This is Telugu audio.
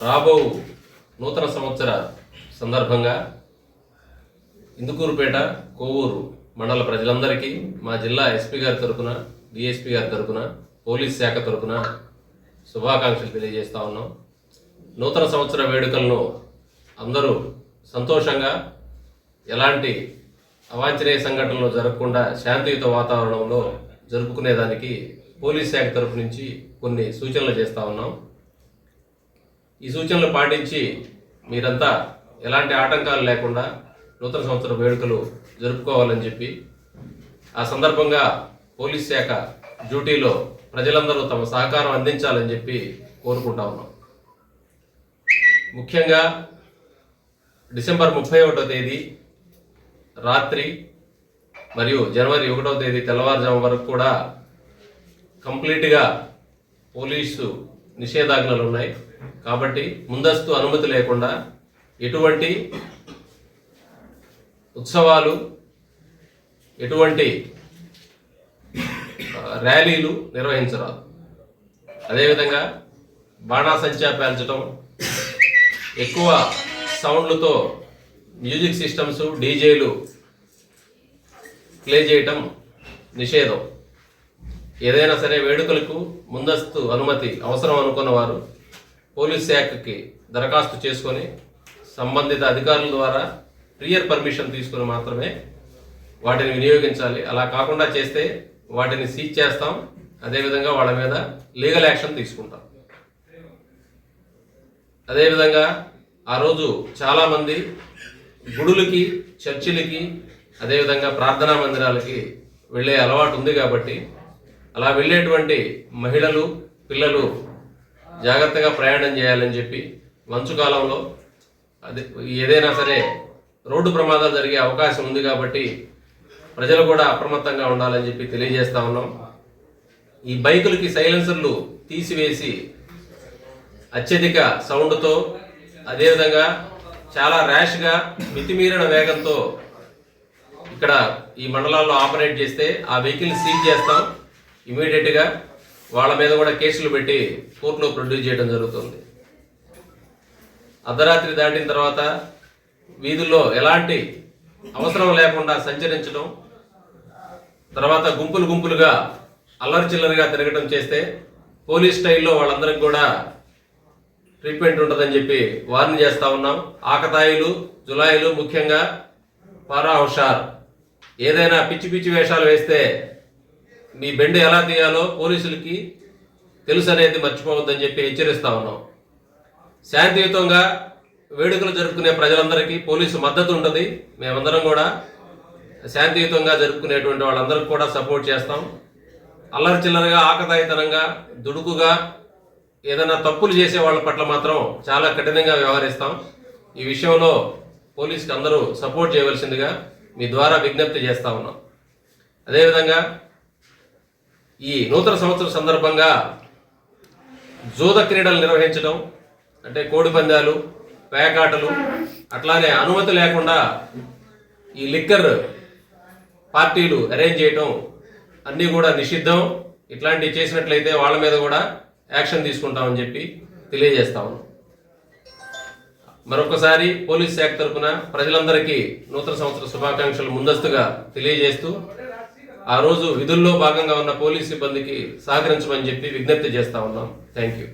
రాబో నూతన సంవత్సర సందర్భంగా ఇందుకూరుపేట కోవూరు మండల ప్రజలందరికీ మా జిల్లా ఎస్పీ గారి తరపున డిఎస్పీ గారి తరపున పోలీస్ శాఖ తరపున శుభాకాంక్షలు తెలియజేస్తా ఉన్నాం. నూతన సంవత్సర వేడుకలను అందరూ సంతోషంగా ఎలాంటి అవాంఛనీయ సంఘటనలు జరగకుండా శాంతియుత వాతావరణంలో జరుపుకునేదానికి పోలీస్ శాఖ తరపు నుంచి కొన్ని సూచనలు చేస్తా ఉన్నాం. ఈ సూచనలు పాటించి మీరంతా ఎలాంటి ఆటంకాలు లేకుండా నూతన సంవత్సర వేడుకలు జరుపుకోవాలని చెప్పి ఆ సందర్భంగా పోలీస్ శాఖ డ్యూటీలో ప్రజలందరూ తమ సహకారం అందించాలని చెప్పి కోరుకుంటా ఉన్నాం. ముఖ్యంగా డిసెంబర్ ముప్పై ఒకటో తేదీ రాత్రి మరియు జనవరి ఒకటో తేదీ తెల్లవారుజాము వరకు కూడా కంప్లీట్గా పోలీసు నిషేధాజ్ఞలు ఉన్నాయి కాబట్టి ముందస్తు అనుమతి లేకుండా ఎటువంటి ఉత్సవాలు ఎటువంటి ర్యాలీలు నిర్వహించరాదు. అదేవిధంగా బాణాసంచా పేల్చడం ఎక్కువ సౌండ్లతో మ్యూజిక్ సిస్టమ్స్ డీజేలు ప్లే చేయటం నిషేధం. ఏదైనా సరే వేడుకలకు ముందస్తు అనుమతి అవసరం అనుకున్న వారు పోలీస్ శాఖకి దరఖాస్తు చేసుకొని సంబంధిత అధికారుల ద్వారా ప్రియర్ పర్మిషన్ తీసుకుని మాత్రమే వాటిని వినియోగించాలి. అలా కాకుండా చేస్తే వాటిని సీజ్ చేస్తాం. అదేవిధంగా వాళ్ళ మీద లీగల్ యాక్షన్ తీసుకుంటాం. అదేవిధంగా ఆ రోజు చాలామంది గుడులకి చర్చిలకి అదేవిధంగా ప్రార్థనా మందిరాలకి వెళ్ళే అలవాటు ఉంది కాబట్టి అలా వెళ్ళేటువంటి మహిళలు పిల్లలు జాగ్రత్తగా ప్రయాణం చేయాలని చెప్పి మంచు కాలంలో అది ఏదైనా సరే రోడ్డు ప్రమాదాలు జరిగే అవకాశం ఉంది కాబట్టి ప్రజలు కూడా అప్రమత్తంగా ఉండాలని చెప్పి తెలియజేస్తా ఉన్నాం. ఈ బైకులకి సైలెన్సర్లు తీసివేసి అత్యధిక సౌండ్తో అదేవిధంగా చాలా ర్యాష్గా మితిమీరిన వేగంతో ఇక్కడ ఈ మండలాల్లో ఆపరేట్ చేస్తే ఆ వెహికల్ సీజ్ చేస్తాం. ఇమీడియట్గా వాళ్ళ మీద కూడా కేసులు పెట్టి కోర్టులో ప్రొడ్యూస్ చేయడం జరుగుతుంది. అర్ధరాత్రి దాటిన తర్వాత వీధుల్లో ఎలాంటి అవసరం లేకుండా సంచరించడం తర్వాత గుంపులు గుంపులుగా అల్లరి చిల్లరిగా తిరగడం చేస్తే పోలీస్ స్టైల్లో వాళ్ళందరికి కూడా ట్రీట్మెంట్ ఉంటుందని చెప్పి వార్న్ చేస్తూ ఉన్నాం. ఆకతాయిలు జులాయిలు ముఖ్యంగా పారా హుషార్. ఏదైనా పిచ్చి పిచ్చి వేషాలు వేస్తే మీ బెండు ఎలా తీయాలో పోలీసులకి తెలుసు అనేది మర్చిపోవద్దని చెప్పి హెచ్చరిస్తా ఉన్నాం. శాంతియుతంగా వేడుకలు జరుపుకునే ప్రజలందరికీ పోలీసు మద్దతు ఉంటుంది. మేమందరం కూడా శాంతియుతంగా జరుపుకునేటువంటి వాళ్ళందరికీ కూడా సపోర్ట్ చేస్తాం. అల్లరి చిల్లరగా ఆకతాయితనంగా దుడుకుగా ఏదైనా తప్పులు చేసే వాళ్ళ పట్ల మాత్రం చాలా కఠినంగా వ్యవహరిస్తాం. ఈ విషయంలో పోలీసుకి అందరూ సపోర్ట్ చేయవలసిందిగా మీ ద్వారా విజ్ఞప్తి చేస్తా ఉన్నాం. అదేవిధంగా ఈ నూతన సంవత్సరం సందర్భంగా జూద క్రీడలు నిర్వహించడం అంటే కోడి పందాలు పేకాటలు అట్లానే అనుమతి లేకుండా ఈ లిక్కర్ పార్టీలు అరేంజ్ చేయటం అన్నీ కూడా నిషిద్ధం. ఇట్లాంటివి చేసినట్లయితే వాళ్ళ మీద కూడా యాక్షన్ తీసుకుంటామని చెప్పి తెలియజేస్తాము మరొకసారి పోలీస్ శాఖ తరఫున ప్రజలందరికీ నూతన సంవత్సర శుభాకాంక్షలు ముందస్తుగా తెలియజేస్తూ ఆ రోజు విధుల్లో భాగంగా ఉన్న పోలీస్ సిబ్బందికి సహకరించమని చెప్పి విజ్ఞప్తి చేస్తా ఉన్నాం. Thank you.